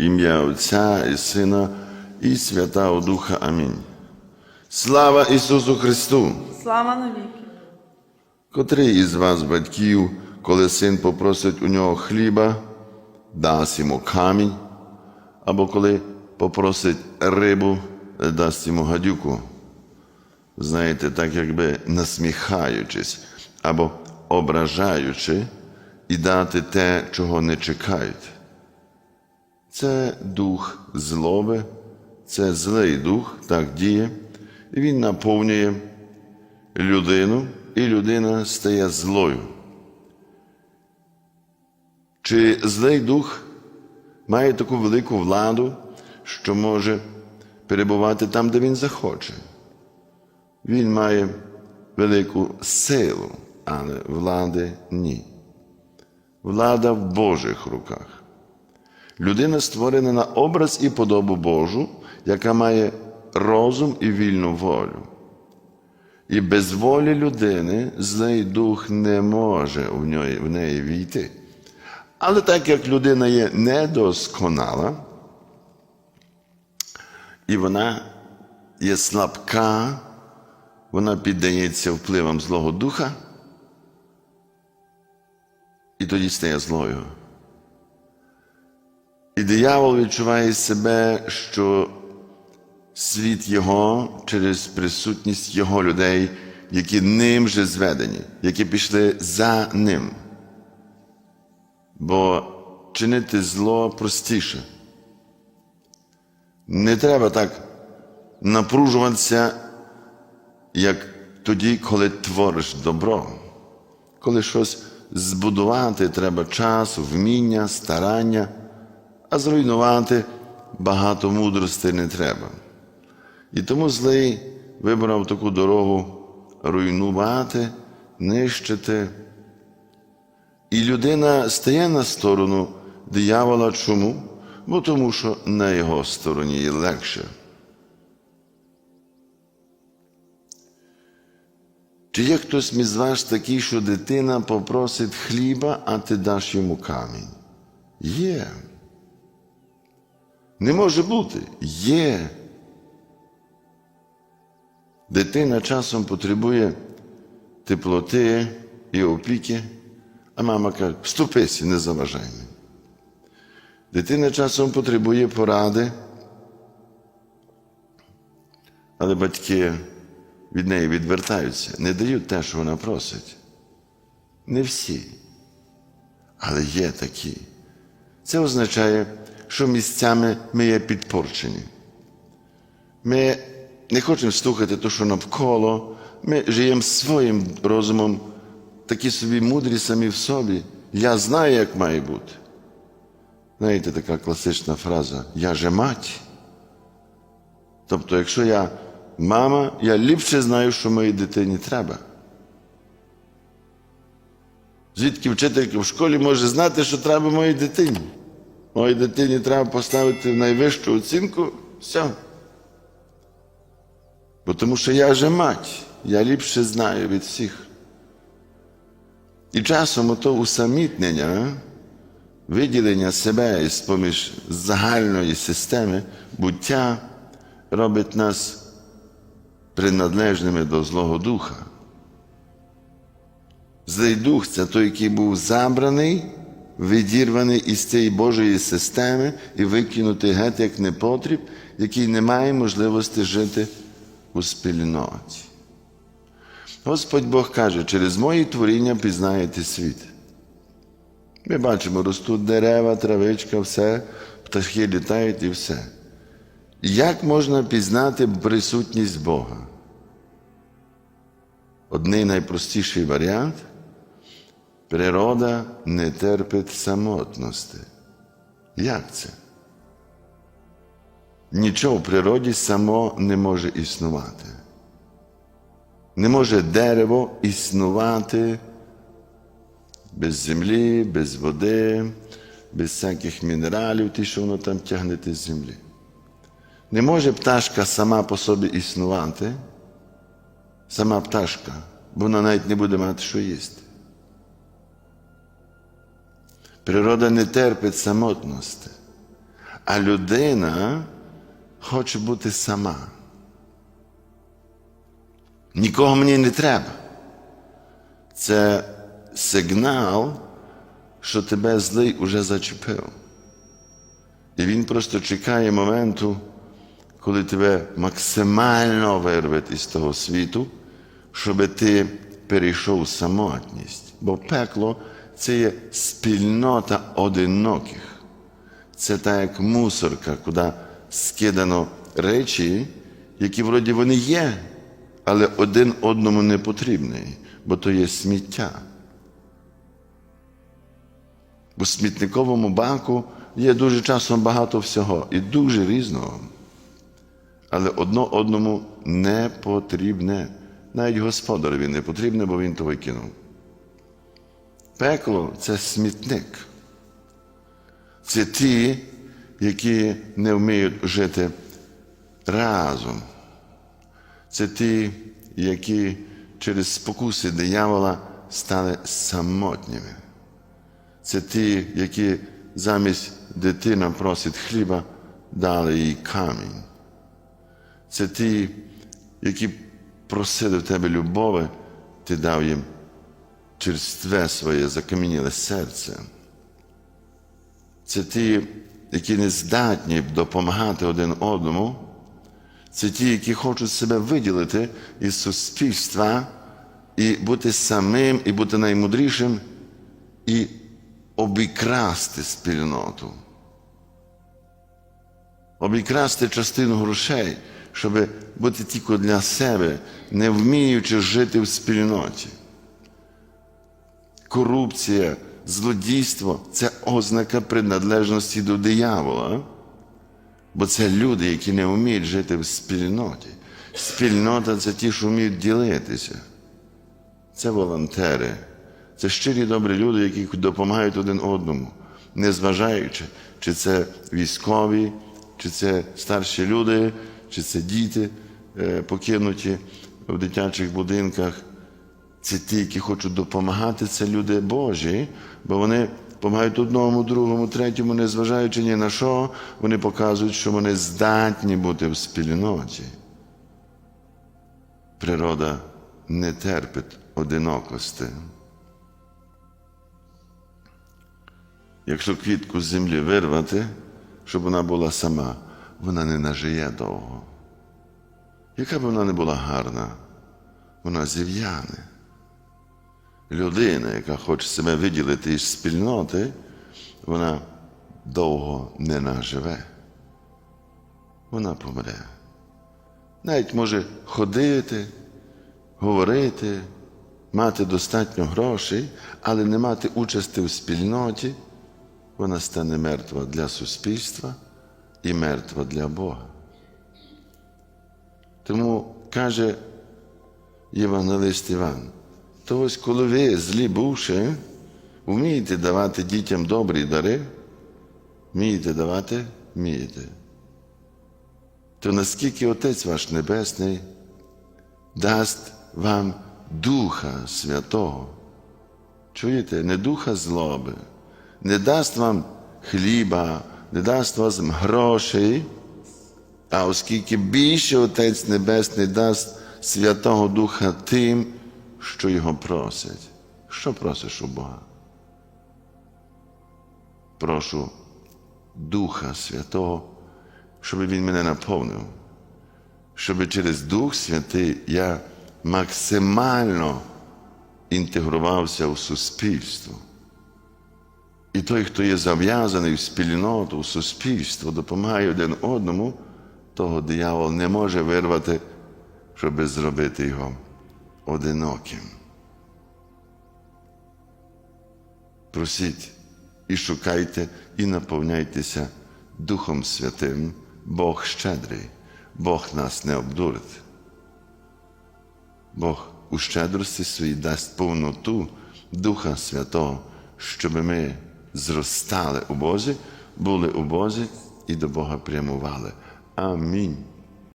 ім'я Отця і Сина і Святого Духа. Амінь. Слава Ісусу Христу! Слава навіки. Котрий із вас, батьків, коли син попросить у нього хліба, дасть йому камінь, або коли попросить рибу, дасть йому гадюку. Знаєте, так якби насміхаючись або ображаючи і дати те, чого не чекають. Це дух злоби, це злий дух, так діє, він наповнює людину, і людина стає злою. Чи злий дух має таку велику владу, що може перебувати там, де він захоче? Він має велику силу, але влади ні. Влада в Божих руках. Людина створена на образ і подобу Божу, яка має розум і вільну волю. І без волі людини злий дух не може в неї, в неї війти. Але так як людина є недосконала, і вона є слабка, вона піддається впливам Злого Духа, і тоді стає злою. І диявол відчуває себе, що світ Його через присутність Його людей, які ним же зведені, які пішли за ним. Бо чинити зло простіше. Не треба так напружуватися, як тоді, коли твориш добро. Коли щось збудувати, треба час, вміння, старання, а зруйнувати багато мудрості не треба. І тому злий вибрав таку дорогу руйнувати, нищити. І людина стає на сторону диявола. Чому? Бо тому, що на його стороні є легше. Чи є хтось між вас такий, що дитина попросить хліба, а ти даш йому камінь? Є. Не може бути. Є. Дитина часом потребує теплоти і опіки, а мама каже, вступися, не заважай мені. Дитина часом потребує поради, але батьки від неї відвертаються, не дають те, що вона просить. Не всі, але є такі. Це означає, що місцями ми є підпорчені. Ми не хочемо слухати те, що навколо, ми живемо своїм розумом, такі собі мудрі самі в собі. Я знаю, як має бути. Знаєте, така класична фраза Я же мать. Тобто, якщо я мама, я ліпше знаю, що моїй дитині треба. Звідки вчителька в школі може знати, що треба моїй дитині? Моїй дитині треба поставити найвищу оцінку, все. Бо тому що я же мать, я ліпше знаю від всіх. І часом ото усамітнення, виділення себе з поміж загальної системи буття робить нас приналежними до Злого Духа. Злий дух це той, який був забраний, відірваний із цієї Божої системи і викинутий геть як непотріб, який не має можливості жити у спільноті. Господь Бог каже, через мої творіння пізнаєте світ. Ми бачимо, ростуть дерева, травичка, все, птахи літають і все. Як можна пізнати присутність Бога? Одний найпростіший варіант природа не терпить самотності. Як це? Нічого в природі само не може існувати. Не може дерево існувати без землі, без води, без всяких мінералів, ті, що воно там тягнете з землі. Не може пташка сама по собі існувати, сама пташка, бо вона навіть не буде мати що їсти. Природа не терпить самотності. А людина хоче бути сама. Нікого мені не треба. Це сигнал, що тебе злий уже зачепив. І він просто чекає моменту, коли тебе максимально вирвуть із того світу, щоб ти перейшов самотність. Бо пекло це є спільнота одиноких. Це так як мусорка, куди скидано речі, які вроді вони є, але один одному не потрібні, бо то є сміття. У смітниковому банку є дуже часом багато всього і дуже різного. Але одно одному не потрібне. Навіть господареві не потрібне, бо він то викинув. Пекло це смітник. Це ті, які не вміють жити разом. Це ті, які через спокуси диявола стали самотніми. Це ті, які замість дитина просить хліба, дали їй камінь. Це ті, які просили в тебе любові, ти дав їм черстве своє закам'яніле серце. Це ті, які не здатні допомагати один одному. Це ті, які хочуть себе виділити із суспільства і бути самим, і бути наймудрішим, і обікрасти спільноту. Обікрасти частину грошей, щоб бути тільки для себе, не вміючи жити в спільноті. Корупція, злодійство це ознака приналежності до диявола. Бо це люди, які не вміють жити в спільноті. Спільнота це ті, що вміють ділитися. Це волонтери, це щирі добрі люди, які допомагають один одному, незважаючи, чи це військові, чи це старші люди, чи це діти е, покинуті в дитячих будинках. Це ті, які хочуть допомагати, це люди Божі, бо вони допомагають одному, другому, третьому, незважаючи ні на що, вони показують, що вони здатні бути в спільноті. Природа не терпить одинокості. Якщо квітку з землі вирвати, щоб вона була сама, вона не нажиє довго. Яка б вона не була гарна, вона зів'яне. Людина, яка хоче себе виділити із спільноти, вона довго не наживе. Вона помре. Навіть може ходити, говорити, мати достатньо грошей, але не мати участі в спільноті, вона стане мертва для суспільства і мертва для Бога. Тому каже Євангелист Іван, то ось коли ви, злі бувши, вмієте давати дітям добрі дари, вмієте давати, вмієте. То наскільки Отець ваш Небесний дасть вам Духа Святого, чуєте, не духа злоби, не дасть вам хліба, не дасть вам грошей, а оскільки більше Отець Небесний дасть Святого Духа тим, що його просять. Що просиш у Бога? Прошу Духа Святого, щоб Він мене наповнив, щоб через Дух Святий я максимально інтегрувався в суспільство. І той, хто є зав'язаний в спільноту, в суспільство, допомагає один одному, того диявол не може вирвати, щоб зробити його одиноким. Просіть і шукайте, і наповняйтеся Духом Святим, Бог щедрий, Бог нас не обдурить. Бог у щедрості своїй дасть повноту Духа Святого, щоб ми зростали у Бозі, були у Бозі і до Бога прямували. Амінь.